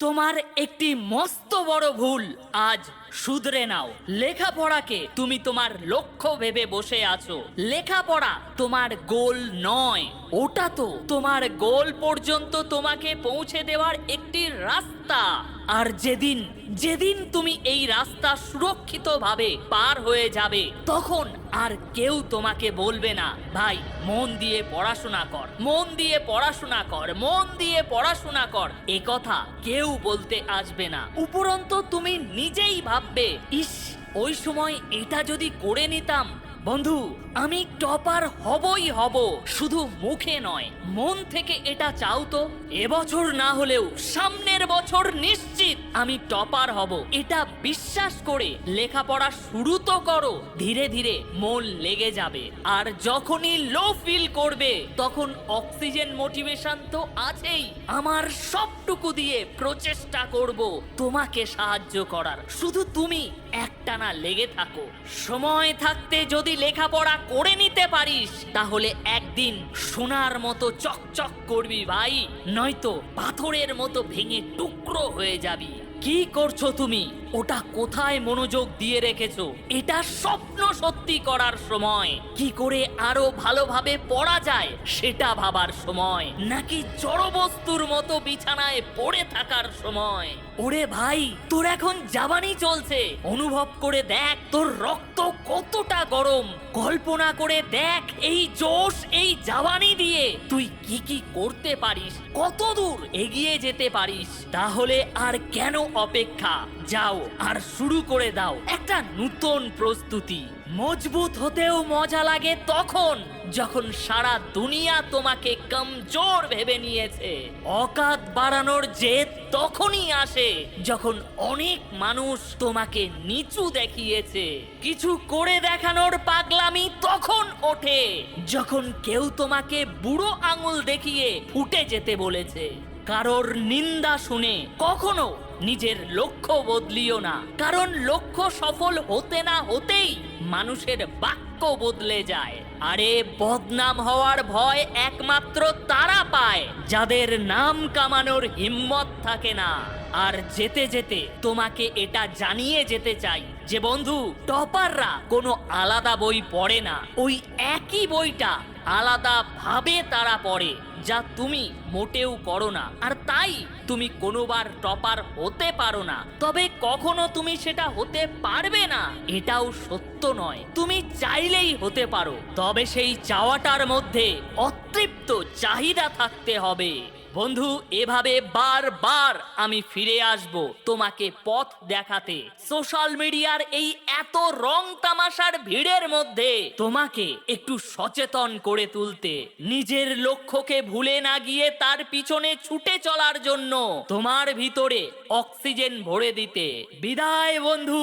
তোমার একটি মস্ত বড় ভুল আজ শুধরে নাও। লেখাপড়াকে তুমি তোমার লক্ষ্য ভেবে বসে আছো। লেখাপড়া তোমার গোল নয়। ওটা তো তোমার গোল পর্যন্ত তোমাকে পৌঁছে দেওয়ার একটি রাস্তা। আর যেদিন যেদিন তুমি এই রাস্তা সুরক্ষিতভাবে পার হয়ে যাবে, তখন আর কেউ তোমাকে বলবে না, ভাই, মন দিয়ে পড়াশোনা কর, মন দিয়ে পড়াশোনা কর, মন দিয়ে পড়াশোনা কর। এ কথা কেউ বলতে আসবে না। উপরন্ত তুমি নিজেই ভাববে ইস ওই সময় এটা যদি করে নিতাম বন্ধু, আমি টপার হবই হব, শুধু মুখে নয়, মন থেকে এটা চাও তো। এবছর না হলেও সামনের বছর নিশ্চিত আমি টপার হব। এটা বিশ্বাস করে লেখাপড়া শুরু তো করো, ধীরে ধীরে মন লেগে যাবে। আর যখনই লো ফিল করবে, তখন অক্সিজেন মোটিভেশন তো আছেই। আমার সবটুকু দিয়ে প্রচেষ্টা করব তোমাকে সাহায্য করার। শুধু তুমি একটানা লেগে থাকো। সময় থাকতে যদি লেখাপড়া করে নিতে পারিস, তাহলে একদিন সোনার মতো চকচক করবি ভাই, নয়তো পাথরের মতো ভেঙে টুকরো হয়ে যাবি। কি করছ তুমি? ওটা কোথায় মনোযোগ দিয়ে রেখেছো? এটা স্বপ্ন সত্যি করার সময়। কি করে আরও ভালোভাবে পড়া যায়, সেটা ভাবার সময়। নাকি জড়বস্তুর মতো বিছানায় পড়ে থাকার সময়? ওরে ভাই, তোর এখন জাবানি চলছে। অনুভব করে দেখ, তোর রক্ত কতটা গরম। কল্পনা করে দেখ, এই জোশ, এই জাবানি দিয়ে। তুই কি কি করতে পারিস, কত দূর এগিয়ে যেতে পারিস, তাহলে আর কেন অপেক্ষা? যাও, আর শুরু করে দাও। একটা নূতন প্রস্তুতি। মজবুত হতেও মজা লাগে তখন, যখন সারা দুনিয়া তোমাকে কমজোর ভেবে নিয়েছে। অকাত বাড়ানোর জেদ তখনই আসে যখন অনেক মানুষ তোমাকে নিচু দেখিয়েছে। কিছু করে দেখানোর পাগলামি তখন ওঠে, যখন কেউ তোমাকে বুড়ো আঙুল দেখিয়ে ফুটে যেতে বলেছে। কারোর নিন্দা শুনে কখনো নিজের লক্ষ্য বদলিও না। কারণ লক্ষ্য সফল হতে না হতেই মানুষের বাক্য বদলে যায়। আরে বদনাম হওয়ার ভয় একমাত্র তারা পায়, যাদের নাম কামানোর হিম্মত থাকে না। আর যেতে যেতে তোমাকে এটা জানিয়ে যেতে চাই যে বন্ধু, টপাররা কোনো আলাদা বই পড়ে না। ওই একই বইটা আলাদা ভাবে তারা পড়ে, যা তুমি মোটেও করো না। আর তাই তুমি কোনোবার টপার হতে পারো না। তবে কখনো তুমি সেটা হতে পারবে না। এটাও সত্য নয়। তুমি চাইলেই হতে পারো। তবে সেই চাওয়াটার মধ্যে অতৃপ্ত চাহিদা থাকতে হবে। বন্ধু, এভাবে বারবার আমি ফিরে আসব তোমাকে পথ দেখাতে। সোশ্যাল মিডিয়ার এই এত রং তামাশার ভিড়ের মধ্যে তোমাকে একটু সচেতন করে তুলতে, নিজের লক্ষ্যকে ভুলে না গিয়ে তার পিছনে ছুটে চলার জন্য তোমার ভিতরে অক্সিজেন ভরে দিতে। বিদায় বন্ধু,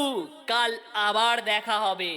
কাল আবার দেখা হবে।